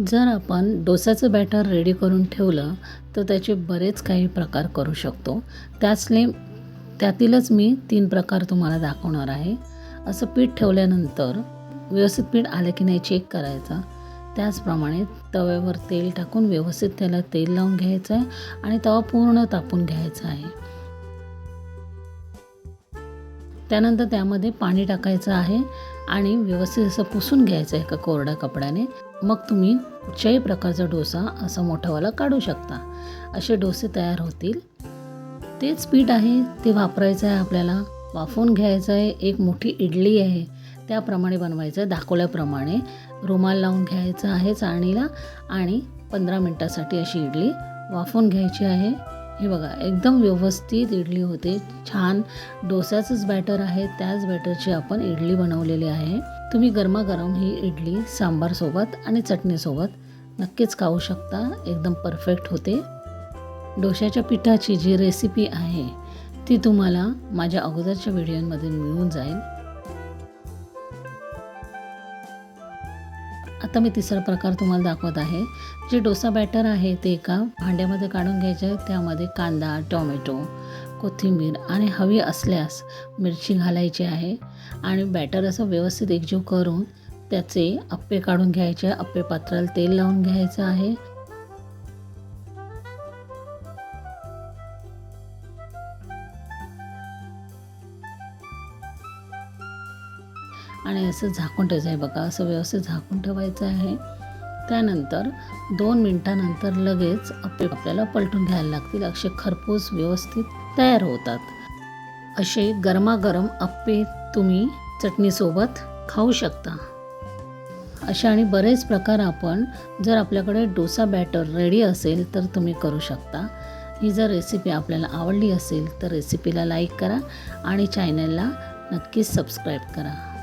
जर आपण डोसाचं batter ready करून ठेवलं तर त्याचे बरेच काही प्रकार करू शकतो. त्याचले त्यातीलच मी तीन प्रकार तुम्हाला दाखवणार आहे. असं पीठ ठेवल्यानंतर व्यवस्थित पीठ आलं की नाही चेक करायचं. त्याचप्रमाणे तव्यावर तेल टाकून व्यवस्थित त्याला तेल लावून घ्यायचं आहे आणि तवा पूर्ण तापून घ्यायचा आहे. त्यानंतर त्यामध्ये पाणी टाकायचं आहे आणि व्यवस्थित असं पुसून घ्यायचं आहे एका कोरड्या कपड्याने. मग तुम्ही कुठच्याही प्रकारचा डोसा असा मोठावाला काढू शकता. असे डोसे तयार होतील. तेच पीठ आहे ते वापरायचं आहे आपल्याला. वाफवून घ्यायचं आहे एक मोठी इडली आहे त्याप्रमाणे बनवायचं आहे दाखवल्याप्रमाणे. रुमाल लावून घ्यायचं आहे चाळणीला आणि पंधरा मिनटासाठी अशी इडली वाफवून घ्यायची आहे. हे बघा एकदम व्यवस्थित इडली होते. छान डोस्याचंच बॅटर आहे. त्याच बॅटरची आपण इडली बनवलेली आहे. तुम्ही गरमागरम ही इडली सांबारसोबत आणि चटणीसोबत नक्कीच खाऊ शकता. एकदम परफेक्ट होते. डोश्याच्या पिठाची जी रेसिपी आहे ती तुम्हाला माझ्या अगोदरच्या व्हिडिओमध्ये मिळून जाईल. आता मी तिसरा प्रकार तुम्हाला दाखवत आहे. जे डोसा बॅटर आहे ते एका भांड्यामध्ये काढून घ्यायचे. आहे त्यामध्ये कांदा टोमॅटो कोथिंबीर आणि हवी असल्यास मिरची घालायची आहे. आणि बॅटर असं व्यवस्थित एकजीव करून त्याचे अप्पे काढून घ्यायचे. अप्पे पात्राला तेल लावून घ्यायचं आहे. आणि असं झाकून ठेवायचं आहे. बघा असं व्यवस्थित झाकून ठेवायचं आहे. त्यानंतर दोन मिनटानंतर लगेच अप्पे आपल्याला पलटून घ्यायला लागतील. असे खरपूस व्यवस्थित तयार होतात. असे गरमागरम अप्पे तुम्ही चटणीसोबत खाऊ शकता. असे आणि बरेच प्रकार आपण जर आपल्याकडे डोसा बॅटर रेडी असेल तर तुम्ही करू शकता. ही जर रेसिपी आपल्याला आवडली असेल तर रेसिपीला लाईक करा आणि चॅनलला नक्कीच सबस्क्राईब करा.